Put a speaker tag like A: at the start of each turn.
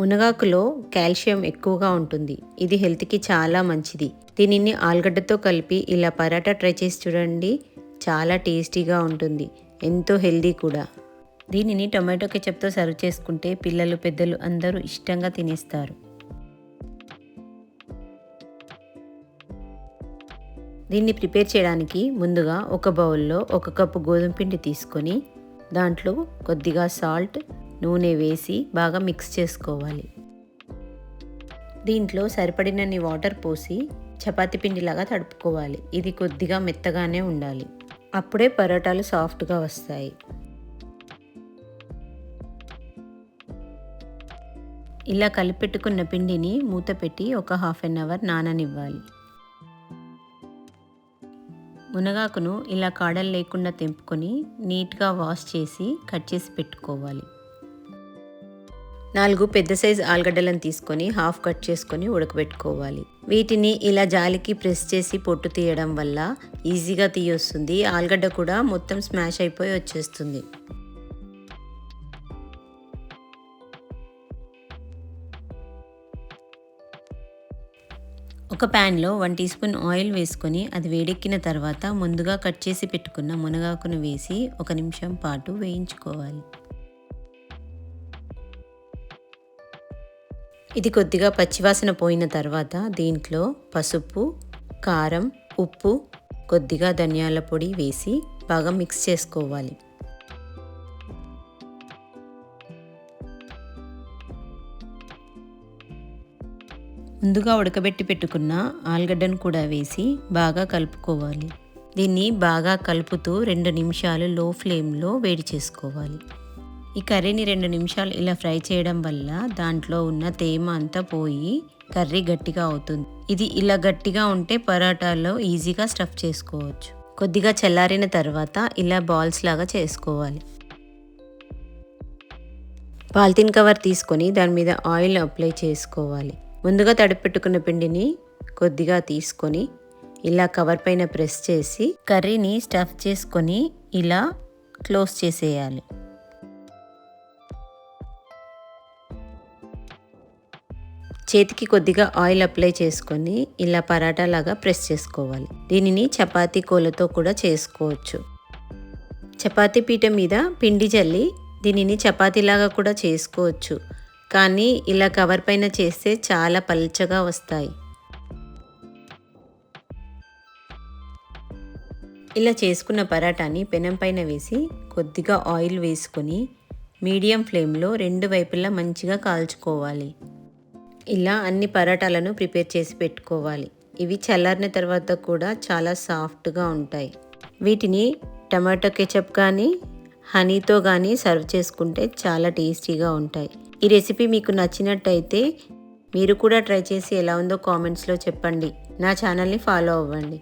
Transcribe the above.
A: మునగాకులో calcium ఎక్కువగా ఉంటుంది. ఇది హెల్త్కి చాలా మంచిది. దీనిని ఆలుగడ్డతో కలిపి ఇలా పరాటా ట్రై చేసి చూడండి. చాలా టేస్టీగా ఉంటుంది. ఎంతో హెల్దీ కూడా. దీనిని టొమాటో కెచప్తో సర్వ్ చేసుకుంటే పిల్లలు పెద్దలు అందరూ ఇష్టంగా తినేస్తారు. దీన్ని ప్రిపేర్ చేయడానికి ముందుగా ఒక బౌల్లో ఒక కప్పు గోధుమ పిండి తీసుకొని దాంట్లో కొద్దిగా సాల్ట్ నూనె వేసి బాగా మిక్స్ చేసుకోవాలి. దీంట్లో సరిపడినన్ని వాటర్ పోసి చపాతి పిండిలాగా తడుపుకోవాలి. ఇది కొద్దిగా మెత్తగానే ఉండాలి. అప్పుడే పరోటాలు సాఫ్ట్గా వస్తాయి. ఇలా కలిపెట్టుకున్న పిండిని మూత పెట్టి ఒక హాఫ్ అన్ అవర్ నాననివ్వాలి. మునగాకును ఇలా కాడలు లేకుండా తెంపుకొని నీట్గా వాష్ చేసి కట్ చేసి పెట్టుకోవాలి. నాలుగు పెద్ద సైజు ఆలుగడ్డలను తీసుకొని హాఫ్ కట్ చేసుకొని ఉడకబెట్టుకోవాలి. వీటిని ఇలా జాలికి ప్రెస్ చేసి పొట్టు తీయడం వల్ల ఈజీగా తీయొస్తుంది. ఆలుగడ్డ కూడా మొత్తం స్మాష్ అయిపోయి వచ్చేస్తుంది. ఒక ప్యాన్లో వన్ టీ స్పూన్ ఆయిల్ వేసుకొని అది వేడెక్కిన తర్వాత ముందుగా కట్ చేసి పెట్టుకున్న మునగాకును వేసి ఒక నిమిషం పాటు వేయించుకోవాలి. ఇది కొద్దిగా పచ్చివాసన పోయిన తర్వాత దీంట్లో పసుపు కారం ఉప్పు కొద్దిగా ధనియాల పొడి వేసి బాగా మిక్స్ చేసుకోవాలి. ముందుగా ఉడకబెట్టి పెట్టుకున్న ఆలుగడ్డను కూడా వేసి బాగా కలుపుకోవాలి. దీన్ని బాగా కలుపుతూ రెండు నిమిషాలు లో ఫ్లేమ్లో వేడి చేసుకోవాలి. ఈ కర్రీని రెండు నిమిషాలు ఇలా ఫ్రై చేయడం వల్ల దాంట్లో ఉన్న తేమ అంతా పోయి కర్రీ గట్టిగా అవుతుంది. ఇది ఇలా గట్టిగా ఉంటే పరాటాలో ఈజీగా స్టఫ్ చేసుకోవచ్చు. కొద్దిగా చల్లారిన తర్వాత ఇలా బాల్స్ లాగా చేసుకోవాలి. పాలిథిన్ కవర్ తీసుకొని దాని మీద ఆయిల్ అప్లై చేసుకోవాలి. ముందుగా తడిపెట్టుకున్న పిండిని కొద్దిగా తీసుకొని ఇలా కవర్ పైన ప్రెస్ చేసి కర్రీని స్టఫ్ చేసుకొని ఇలా క్లోజ్ చేసేయాలి. చేతికి కొద్దిగా ఆయిల్ అప్లై చేసుకొని ఇలా పరాటా లాగా ప్రెస్ చేసుకోవాలి. దీనిని చపాతీ కోలతో కూడా చేసుకోవచ్చు. చపాతీ పీట మీద పిండి జల్లి దీనిని చపాతీలాగా కూడా చేసుకోవచ్చు. కానీ ఇలా కవర్ పైన చేస్తే చాలా పల్చగా వస్తాయి. ఇలా చేసుకున్న పరాటాని పెనం పైన వేసి కొద్దిగా ఆయిల్ వేసుకొని మీడియం ఫ్లేమ్లో రెండు వైపులా మంచిగా కాల్చుకోవాలి. ఇలా అన్ని పరాటాలను ప్రిపేర్ చేసి పెట్టుకోవాలి. ఇవి చల్లారిన తర్వాత కూడా చాలా సాఫ్ట్గా ఉంటాయి. వీటిని టమాటో కెచప్ కానీ హనీతో కానీ సర్వ్ చేసుకుంటే చాలా టేస్టీగా ఉంటాయి. ఈ రెసిపీ మీకు నచ్చినట్టయితే మీరు కూడా ట్రై చేసి ఎలా ఉందో కామెంట్స్లో చెప్పండి. నా ఛానల్ని ఫాలో అవ్వండి.